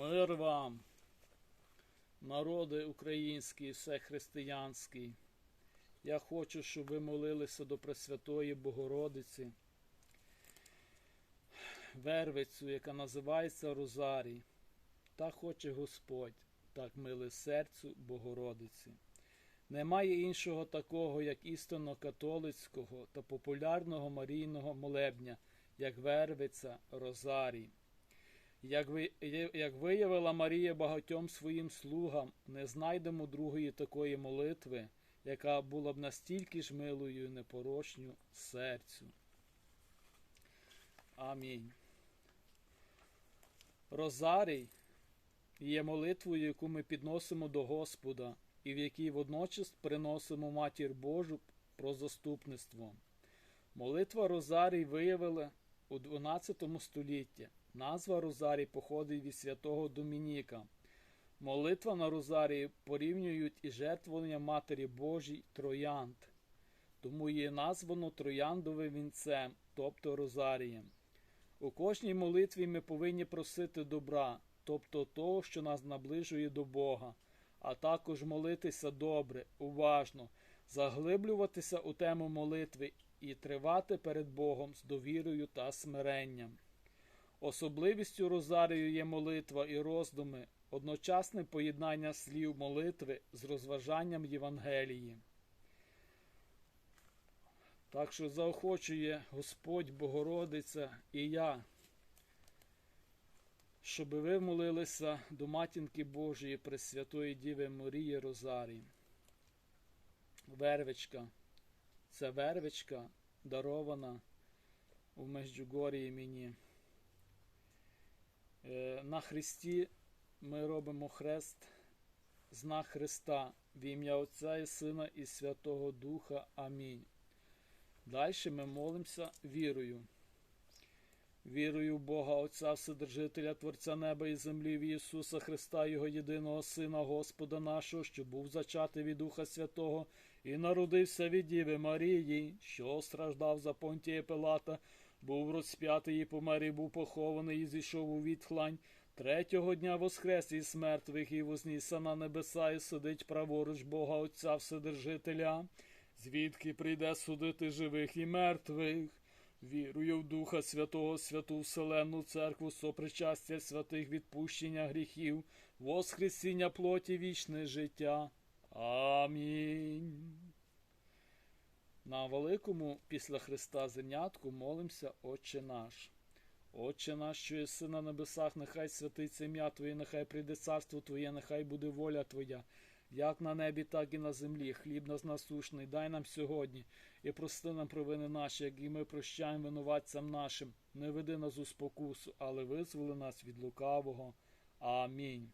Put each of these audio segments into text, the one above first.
Мир вам, народи український, все християнський. Я хочу, щоб ви молилися до Пресвятої Богородиці, Вервицю, яка називається Розарій. Та хоче Господь, так миле серцю Богородиці. Немає іншого такого, як істинно католицького та популярного марійного молебня, як Вервиця Розарій. Як, ви, як виявила Марія багатьом своїм слугам, не знайдемо другої такої молитви, яка була б настільки ж милою і непорочню серцю. Амінь. Розарій є молитвою, яку ми підносимо до Господа, і в якій водночас приносимо Матір Божу про заступництво. Молитва Розарій виявила у 12 столітті. Назва Розарій походить від святого Домініка. Молитва на Розарії порівнюють із жертвуванням Матері Божій Троянд, тому її названо Трояндовим вінцем, тобто Розарієм. У кожній молитві ми повинні просити добра, тобто того, що нас наближує до Бога, а також молитися добре, уважно, заглиблюватися у тему молитви і тривати перед Богом з довірою та смиренням. Особливістю Розарію є молитва і роздуми, одночасне поєднання слів молитви з розважанням Євангелії. Так що заохочує Господь Богородиця і я, щоб ви молилися до матінки Божої Пресвятої Діви Марії Розарії. Вервичка. Це вервичка дарована у Междюгорії мені. Е, На Христі ми робимо хрест, знак Христа в ім'я Отця і Сина і Святого Духа. Амінь. Далі ми молимося вірою. Вірую в Бога Отця Вседержителя, Творця Неба і землі, в Ісуса Христа, Його єдиного Сина, Господа нашого, що був зачатий від Духа Святого і народився від Діви Марії, що страждав за Понтія Пилата, був розп'ятий і помер, і був похований, і зійшов у відхлань. Третього дня воскрес із мертвих і вознісся на небеса, і сидить праворуч Бога Отця Вседержителя, звідки прийде судити живих і мертвих. Вірую в Духа Святого, святу Вселенну Церкву, сопричастя святих відпущення гріхів, воскресіння плоті вічне життя. Амінь. На великому після Христа зернятку молимося Отче наш. Отче наш, що єси на небесах, нехай святиться ім'я Твоє, нехай прийде царство Твоє, нехай буде воля Твоя, як на небі, так і на землі. Хліб нас насушний, дай нам сьогодні і прости нам провини наші, як і ми прощаємо винуватцям нашим. Не веди нас у спокусу, але визволи нас від лукавого. Амінь.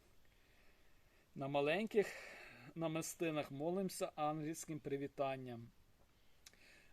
На маленьких намистинах молимося ангельським привітанням.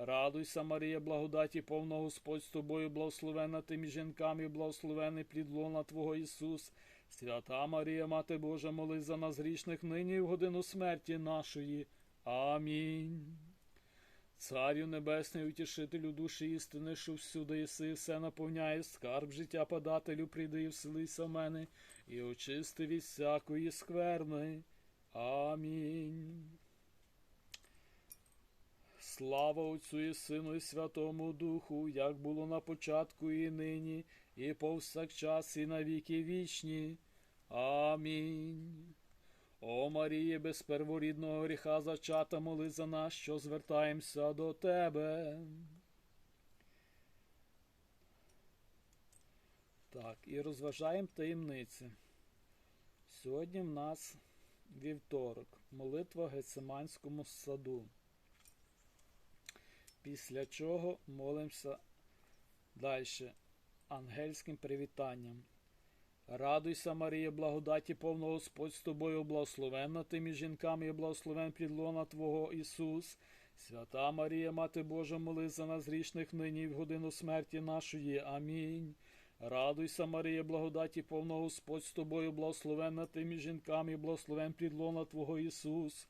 Радуйся, Марія, благодаті, повна Господь з тобою, благословена ти між жінками, благословений плід лона Твого Ісус. Свята Марія, Мати Божа, молись за нас грішних, нині і в годину смерті нашої. Амінь. Царю Небесний, утішителю душі істини, що всюди єси, все наповняє, скарб життя подателю, прийди і вселися в мене, і очисти від всякої скверни. Амінь. Слава Отцю і Сину, і Святому Духу, як було на початку, і нині, і повсякчас, і на віки вічні. Амінь. О Маріє, без перворідного гріха зачата, моли за нас, що звертаємося до Тебе. Так, і розважаємо таємниці. Сьогодні в нас вівторок, молитва Гециманському саду. Після чого молимося далі ангельським привітанням. Радуйся, Марія, благодаті повна Господь з тобою, благословенна ти між жінками, і благословен підлона Твого Ісус. Свята Марія, Мати Божа, моли за нас грішних нині і в годину смерті нашої. Амінь. Радуйся, Марія, благодаті повна Господь з тобою, благословенна ти між жінками, і благословен підлона Твого Ісус.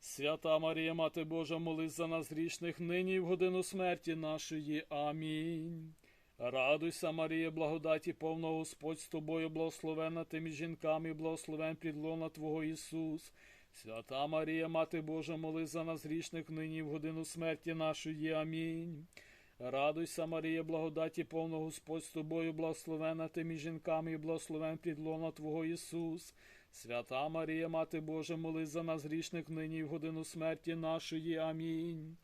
Свята Марія, Мати Божа, молись за нас грішних нині і в годину смерті нашої. Амінь. Радуйся, Марія, благодаті повна Господь з тобою, благословенна ти між жінками, благословен підлона Твого Ісус. Свята Марія, Мати Божа, молись за нас грішних нині і в годину смерті нашої. Амінь. Радуйся, Марія, благодаті повна Господь з тобою, благословенна ти між жінками, і благословен підлона Твого Ісус. Свята Марія, Мати Божа, молись за нас грішних нині і в годину смерті нашої. Амінь.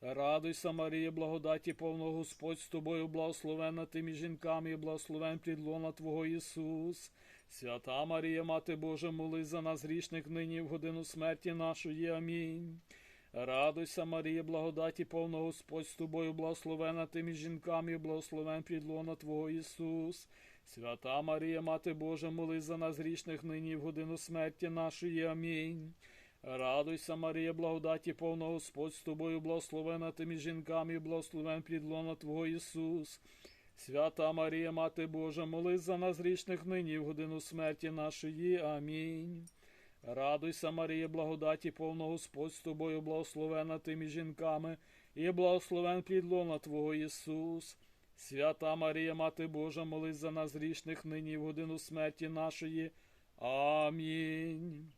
Радуйся, Марія, благодаті повна Господь з тобою, благословенна ти між жінками, і благословен підлона Твого Ісус. Свята Марія, Мати Божа, молись за нас грішних нині і в годину смерті нашої. Амінь. Радуйся, Марія, благодаті повна Господь з тобою, благословена ти між жінками, і благословен підлона Твого Ісус. Свята Марія, Мати Божа, молись за нас грішних нині в годину смерті нашої. Амінь. Радуйся, Марія, благодаті повна Господь з тобою, благословена ти між жінками, і благословен підлона Твого Ісус. Свята Марія, Мати Божа, молись за нас грішних нині в годину смерті нашої. Амінь. Радуйся, Марія, благодаті повна Господь з тобою, благословена ти між жінками, і благословен підлона Твого Ісус. Свята Марія, Мати Божа, молись за нас грішних нині в годину смерті нашої. Амінь.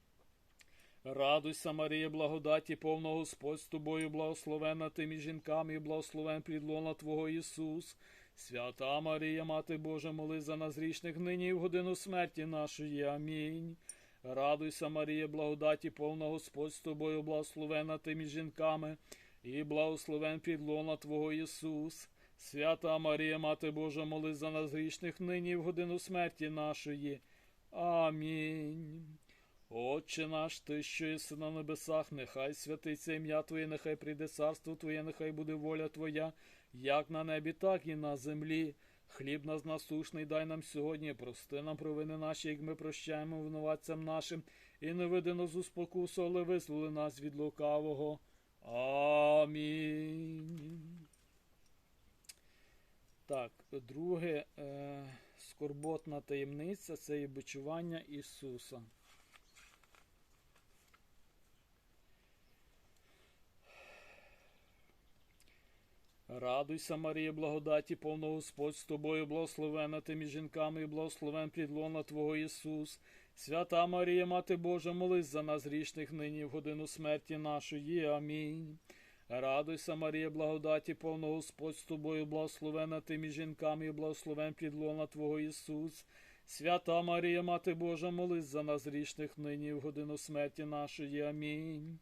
Радуйся, Марія, благодаті повна Господь з тобою, благословена ти між жінками, і благословен підлона Твого Ісус. Свята Марія, Мати Божа, молись за нас грішних нині і в годину смерті нашої. Амінь. Радуйся, Марія, благодаті повна Господь з тобою, благословена ти між жінками, і благословен підлона Твого Ісус. Свята Марія, Мати Божа, молись за нас грішних нині в годину смерті нашої. Амінь. Отче наш, Ти, що єси на небесах, нехай святиться ім'я Твоє, нехай прийде царство Твоє, нехай буде воля Твоя, як на небі, так і на землі. Хліб нас насушний дай нам сьогодні, прости нам провини наші, як ми прощаємо винуватцям нашим, і не веди нас у спокусу, але визволи нас від лукавого. Амінь. Так, друге е, скорботна таємниця це і бичування Ісуса. Радуйся, Марія, благодаті, повна Господь з тобою, благословена ти між жінками, і благословен підлона Твого Ісус. Свята Марія, Мати Божа, молись за нас грішних нині в годину смерті нашої. Амінь. Радуйся, Марія, благодаті, повна Господь з тобою, благословена ти між жінками, і благословен підлона Твого Ісус. Свята Марія, Мати Божа, молись за нас грішних нині в годину смерті нашої. Амінь.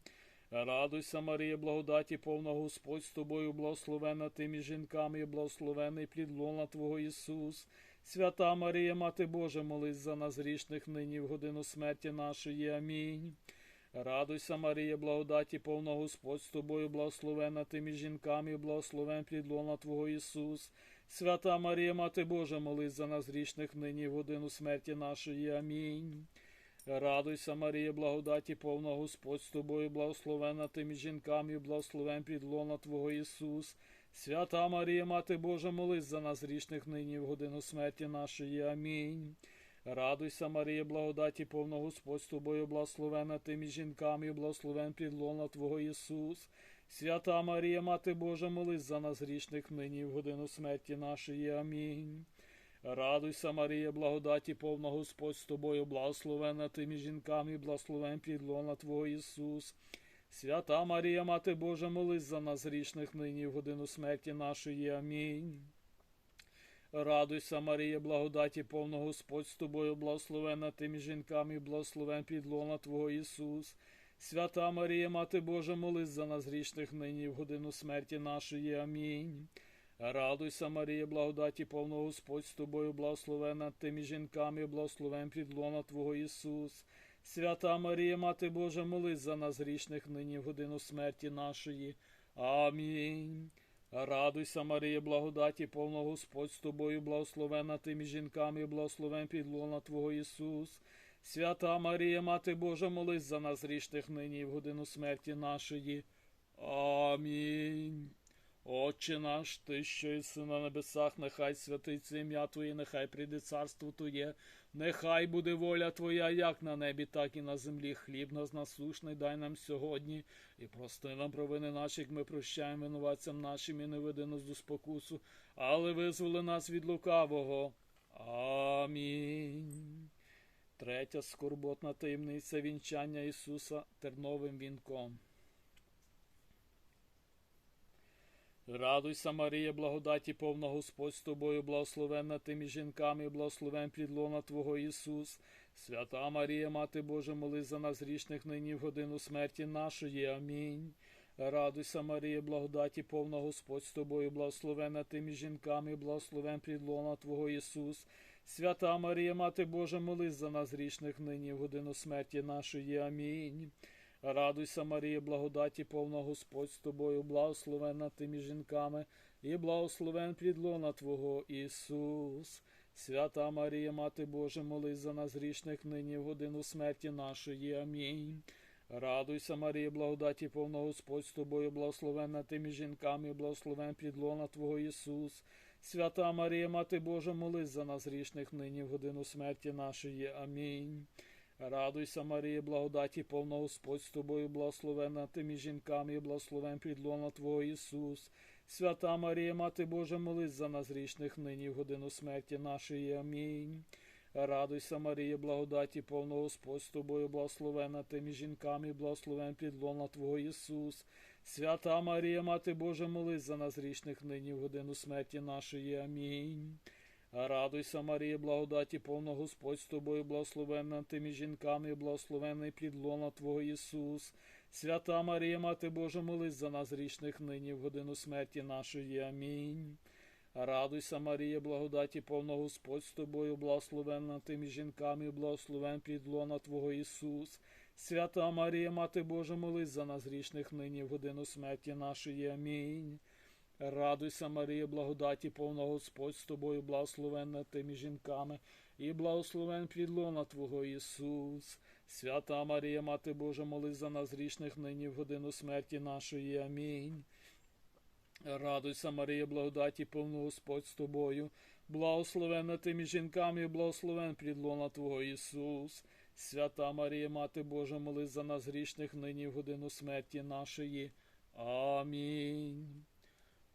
Радуйся, Марія, благодаті, повна Господь з тобою, благословена ти між жінками, і благословений плід лона Твого Ісус. Свята Марія, Мати Божа, молись за нас грішних нині в годину смерті нашої. Амінь. Радуйся, Марія, благодаті, повна Господь з тобою, благословена ти між жінками, і благословен плід лона Твого Ісус. Свята Марія, Мати Божа, молись за нас грішних нині в годину смерті нашої. Амінь. Радуйся, Марія, благодаті, повна Господь з тобою, благословена ти між жінками, і благословен підлона Твого Ісус. Свята Марія, Мати Божа, молись за нас грішних нині в годину смерті нашої. Амінь. Радуйся, Марія, благодаті, повна Господь з тобою, благословена ти між жінками, і благословен підлона Твого Ісус. Свята Марія, Мати Божа, молись за нас грішних нині в годину смерті нашої. Амінь. Радуйся, Марія, благодаті, повна Господь з тобою, благословена ти між жінками, і благословен підлона Твого Ісус. Свята Марія, Мати Божа, молись за нас грішних нині в годину смерті нашої. Амінь. Радуйся, Марія, благодаті, повна Господь з тобою, благословена ти між жінками, і благословен підлона Твого Ісус. Свята Марія, Мати Божа, молись за нас грішних нині в годину смерті нашої. Амінь. Радуйся, Марія, благодаті, повна Господь з тобою, благословена ти між жінками, і благословен підлона Твого Ісус. Свята Марія, Мати Божа, молись за нас грішних нині в годину смерті нашої. Амінь. Радуйся, Марія, благодаті, повна Господь з тобою, благословена ти між жінками, і благословен підлона Твого Ісус. Свята Марія, Мати Божа, молись за нас грішних нині і в годину смерті нашої. Амінь. Отче наш, ти, що єси на небесах, нехай святиться ім'я Твоє, нехай прийде царство Твоє, нехай буде воля Твоя, як на небі, так і на землі. Хліб нас насушний, дай нам сьогодні, і прости нам провини наші, як ми прощаємо винуватцям нашим, і не веди нас до спокусу, але визволи нас від лукавого. Амінь. Третя скорботна таємниця вінчання Ісуса терновим вінком. Радуйся, Марія, благодаті повна Господь з тобою, благословенна ти між жінками, і благословен підлона Твого Ісус. Свята Марія, Мати Божа, молись за нас грішних нині в годину смерті нашої. Амінь. Радуйся, Марія, благодаті повна Господь з тобою, благословенна ти між жінками, і благословен підлона Твого Ісус. Свята Марія, Мати Божа, молись за нас грішних нині в годину смерті нашої. Амінь. Радуйся, Марія, благодаті, повна Господь з тобою, благословенна ти між жінками, і благословен підлона Твого Ісус. Свята Марія, Мати Божа, молись за нас грішних нині в годину смерті нашої. Амінь. Радуйся, Марія, благодаті, повна Господь з тобою, благословенна ти між жінками, і благословен підлона Твого Ісус. Свята Марія, Мати Божа, молись за нас грішних нині в годину смерті нашої. Амінь. Радуйся, Марія, благодаті, повна Господь з тобою, благословенна ти між жінками, і благословен підлона Твого Ісус. Свята Марія, Мати Божа, молись за нас грішних нині в годину смерті нашої. Амінь. Радуйся, Марія, благодаті, повна Господь з тобою, благословенна ти між жінками, і благословен підлона Твого Ісус. Свята Марія, Мати Божа, молись за нас грішних нині в годину смерті нашої. Амінь. Радуйся, Марія, благодаті, повна Господь з тобою, благословенна ти між жінками, благословенний підлона Твого Ісус. Свята Марія, Мати Божа, молись за нас грішних нині в годину смерті нашої. Амінь. Радуйся, Марія, благодаті, повна Господь з тобою, благословенна ти між жінками, благословен підлона Твого Ісус. Свята Марія, Мати Божа, молись за нас грішних нині в годину смерті нашої. Амінь. Радуйся, Марія, благодаті, повна Господь з тобою, благословенна ти жінками, і благословен підлона Твого Ісус. Свята Марія, Мати Божа, молись за нас грішних нині в годину смерті нашої. Амінь. Радуйся, Марія, благодаті, повна Господь з тобою, благословенна ти жінками, і благословен підлона Твого Ісус. Свята Марія, Мати Божа, молись за нас грішних нині в годину смерті нашої. Амінь.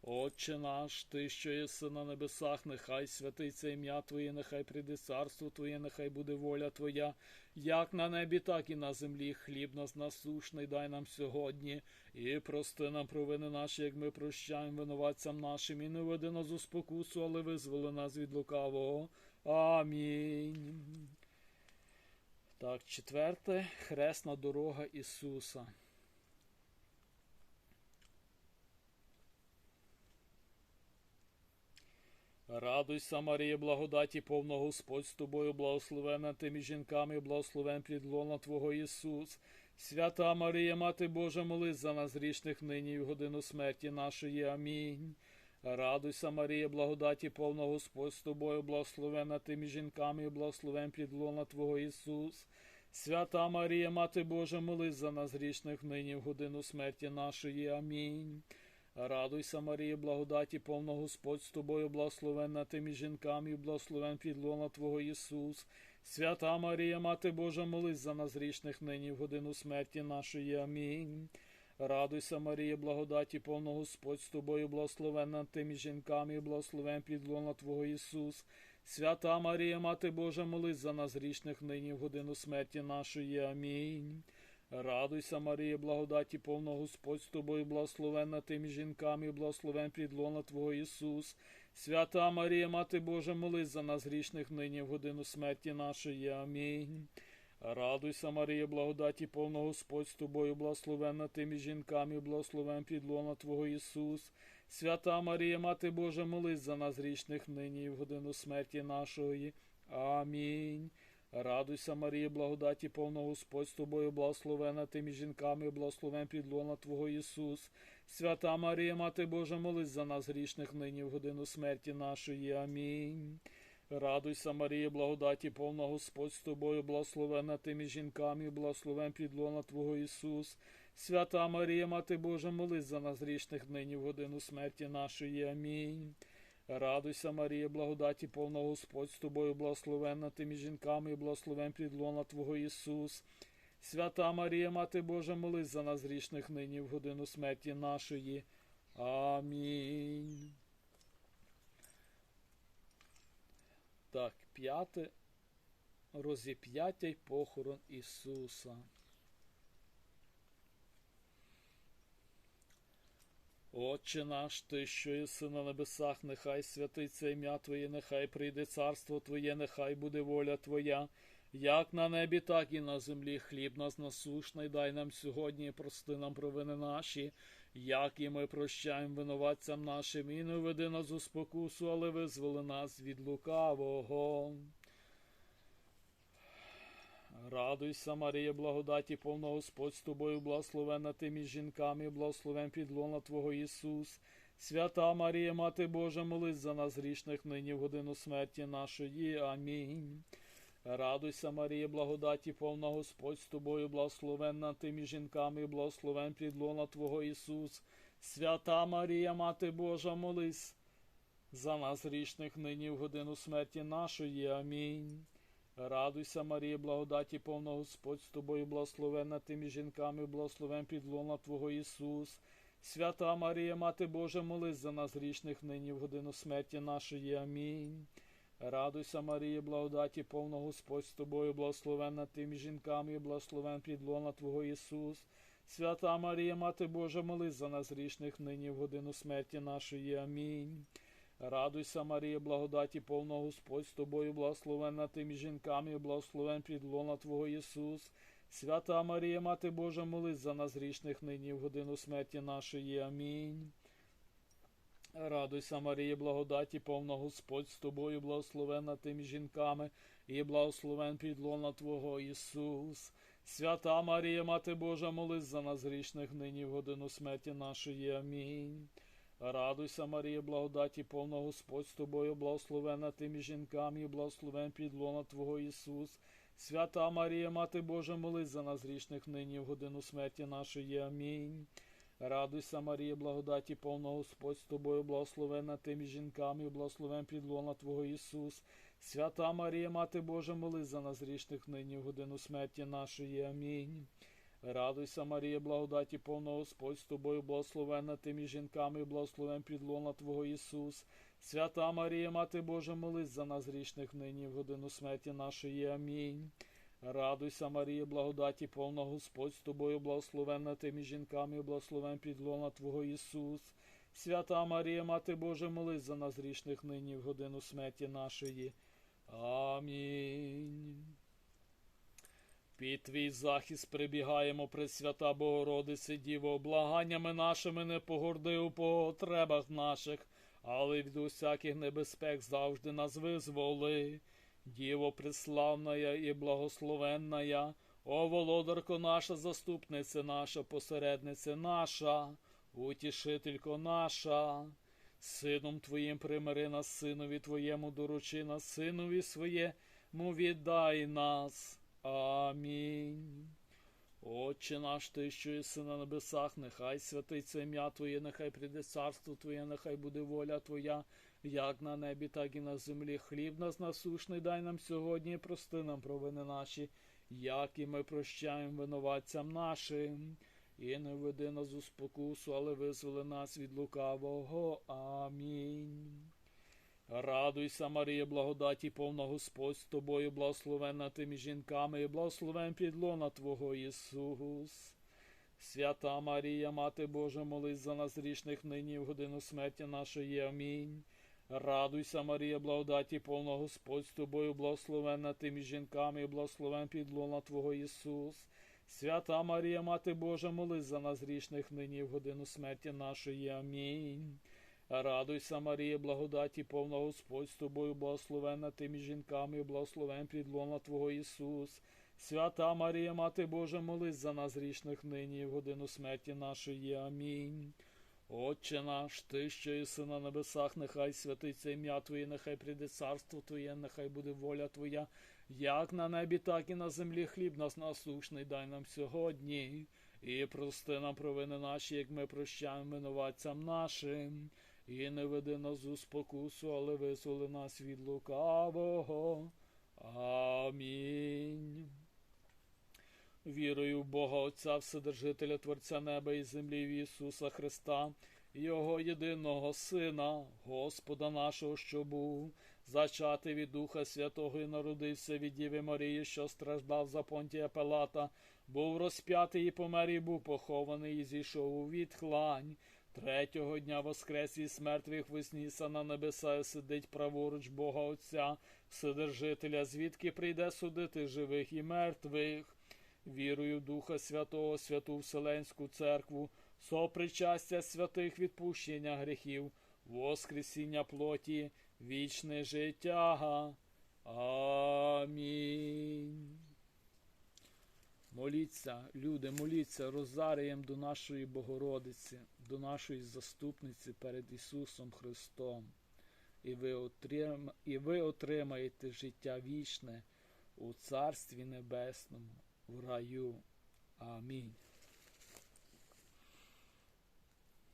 Отче наш, Ти, що єси на небесах, нехай святиться ім'я Твоє, нехай прийде царство Твоє, нехай буде воля Твоя, як на небі, так і на землі. Хліб нас насушний, дай нам сьогодні, і прости нам провини наші, як ми прощаємо винуватцям нашим, і не веди нас у спокусу, але визволи нас від лукавого. Амінь. Так, четверте хресна дорога Ісуса. Радуйся, Марія, благодаті, повна Господь з тобою, благословена ти між жінками, благословен підлона Твого Ісус. Свята Марія, Мати Божа, молись за нас грішних нині і в годину смерті нашої. Амінь. Радуйся, Марія, благодаті, повна Господь з тобою, благословена ти між жінками, і благословен підлона Твого Ісус. Свята Марія, Мати Божа, молись за нас грішних нині в годину смерті нашої. Амінь. Радуйся, Марія, благодаті, повна Господь з тобою, благословенна ти між жінками, і благословен підлона Твого Ісус. Свята Марія, Мати Божа, молись за нас грішних нині в годину смерті нашої. Амінь. Радуйся, Марія, благодаті, повна Господь з тобою, благословенна ти між жінками, і благословен підлона Твого Ісус. Свята Марія, Мати Божа, молись за нас грішних нині в годину смерті нашої. Амінь. Радуйся, Марія, благодаті, повна Господь з тобою, благословенна ти між жінками, благословен підлона Твого Ісус. Свята Марія, Мати Божа, молись за нас грішних нині в годину смерті нашої. Амінь. Радуйся, Марія, благодаті, повна Господь з тобою, благословенна ти між жінками, благословен підлона Твого Ісус. Свята Марія, Мати Божа, молись за нас грішних нині і в годину смерті нашої. Амінь. Радуйся, Марія, благодаті, повна Господь з тобою, благословена ти між жінками, благословен підлона Твого Ісус. Свята Марія, Мати Божа, молись за нас грішних нині в годину смерті нашої. Амінь. Радуйся, Марія, благодаті, повна Господь з тобою, благословена ти між жінками, благословен підлона Твого Ісус. Свята Марія, Мати Божа, молись за нас грішних нині в годину смерті нашої. Амінь. Радуйся, Марія, благодаті, повна Господь з тобою, благословенна ти між жінками, і благословен підлона Твого Ісус. Свята Марія, Мати Божа, молись за нас грішних нині в годину смерті нашої. Амінь. Так, п'яте розіп'яття й похорон Ісуса. Отче наш, Ти, що єси на небесах, нехай святиться ім'я Твоє, нехай прийде царство Твоє, нехай буде воля Твоя, як на небі, так і на землі. Хліб нас насушний, дай нам сьогодні і прости нам провини наші, як і ми прощаємо винуватцям нашим, і не веди нас у спокусу, але визволи нас від лукавого. Радуйся, Марія, благодаті, повна Господь з тобою, благословена ти між жінками, благословен підлона Твого Ісус. Свята Марія, Мати Божа, молись за нас грішних нині в годину смерті нашої. Амінь. Радуйся, Марія, благодаті, повна Господь з тобою, благословенна ти між жінками, благословен підлона Твого Ісус. Свята Марія, Мати Божа, молись за нас грішних нині в годину смерті нашої. Амінь. Радуйся, Марія, благодаті, повна Господь з тобою, благословенна ти між жінками, благословен підлона Твого Ісус. Свята Марія, Мати Божа, молись за нас грішних нині в годину смерті нашої. Амінь. Радуйся, Марія, благодаті, повна Господь з тобою, благословенна ти між жінками, благословен підлона Твого Ісус. Свята Марія, Мати Божа, молись за нас грішних нині в годину смерті нашої. Амінь. Радуйся, Марія, благодаті, повна Господь з тобою, благословенна ти між жінками, благословен підлона Твого Ісус. Свята Марія, Мати Божа, молись за нас грішних нині в годину смерті нашої. Амінь. Радуйся, Марія, благодаті, повна Господь з тобою, благословенна ти між жінками, і благословен підлона Твого Ісус. Свята Марія, Мати Божа, молись за нас грішних нині в годину смерті нашої. Амінь. Радуйся, Марія, благодаті, повна Господь з тобою, благословена ти між жінками, і благословен підлона Твого Ісус. Свята Марія, Мати Божа, молись за нас грішних нині в годину смерті нашої. Амінь. Радуйся, Марія, благодаті, повна Господь з тобою, благословена ти між жінками, і благословен підлона Твого Ісус. Свята Марія, Мати Божа, молись за нас грішних нині в годину смерті нашої. Амінь. Радуйся, Марія, благодаті, повна Господь з тобою, благословена ти між жінками, і благословен підлона Твого Ісус. Свята Марія, Мати Божа, молись за нас грішних нині в годину смерті нашої. Амінь. Радуйся, Марія, благодаті, повна Господь з тобою, благословенна ти між жінками, і благословен підлона Твого Ісус. Свята Марія, Мати Божа, молись за нас грішних нині в годину смерті нашої. Амінь. Під твій захист прибігаємо, Пресвята Богородице, Діво, благаннями нашими не погорди у потребах наших, але від усяких небезпек завжди нас визволи. Діво преславная і благословенная, о володарко наша, заступниця наша, посередниця наша, утішителько наша, сином Твоїм примири нас, синові Твоєму доручи нас, синові своєму віддай нас. Амінь. Отче наш, Ти, що єси на небесах, нехай святиться ім'я Твоє, нехай прийде царство Твоє, нехай буде воля Твоя, як на небі, так і на землі. Хліб нас насушний, дай нам сьогодні, і прости нам провини наші, як і ми прощаємо винуватцям нашим. І не веди нас у спокусу, але визволи нас від лукавого. Амінь. Радуйся, Марія, благодаті, повна Господь з тобою, благословенна ти між жінками, і благословен підлона Твого Ісус. Свята Марія, Мати Божа, молись за нас грішних нині в годину смерті нашої. Амінь. Радуйся, Марія, благодаті, повна Господь з тобою, благословенна ти між жінками, і благословен підлона Твого Ісус. Свята Марія, Мати Божа, молись за нас грішних нині в годину смерті нашої. Амінь. Радуйся, Марія, благодаті, повна Господь з тобою, благословенна ти між жінками, і благословен підлона Твого Ісус. Свята Марія, Мати Божа, молись за нас грішних нині і в годину смерті нашої. Амінь. Отче наш, ти, що єси на небесах, нехай святиться ім'я Твоє, нехай прийде царство Твоє, нехай буде воля Твоя, як на небі, так і на землі. Хліб нас насушний дай нам сьогодні. І прости нам провини наші, як ми прощаємо винуватцям нашим. І не веди нас у спокусу, але визволи нас від лукавого. Амінь. Вірую в Бога Отця, Вседержителя Творця неба і землі в Ісуса Христа, Його єдиного Сина, Господа нашого, що був, зачатий від Духа Святого і народився від Діви Марії, що страждав за Понтія Пилата, був розп'ятий і помер, і був похований, і зійшов у відхлань. Третього дня воскрес із мертвих вознісся на небеса і сидить праворуч Бога Отця, Вседержителя, звідки прийде судити живих і мертвих. Вірую Духа Святого, святу Вселенську церкву, сопричастя святих відпущення гріхів, воскресіння плоті, вічне життя. Амінь. Моліться, люди, моліться розарієм до нашої Богородиці, до нашої заступниці перед Ісусом Христом. І ви, отрим... і ви отримаєте життя вічне у Царстві Небесному, в раю. Амінь.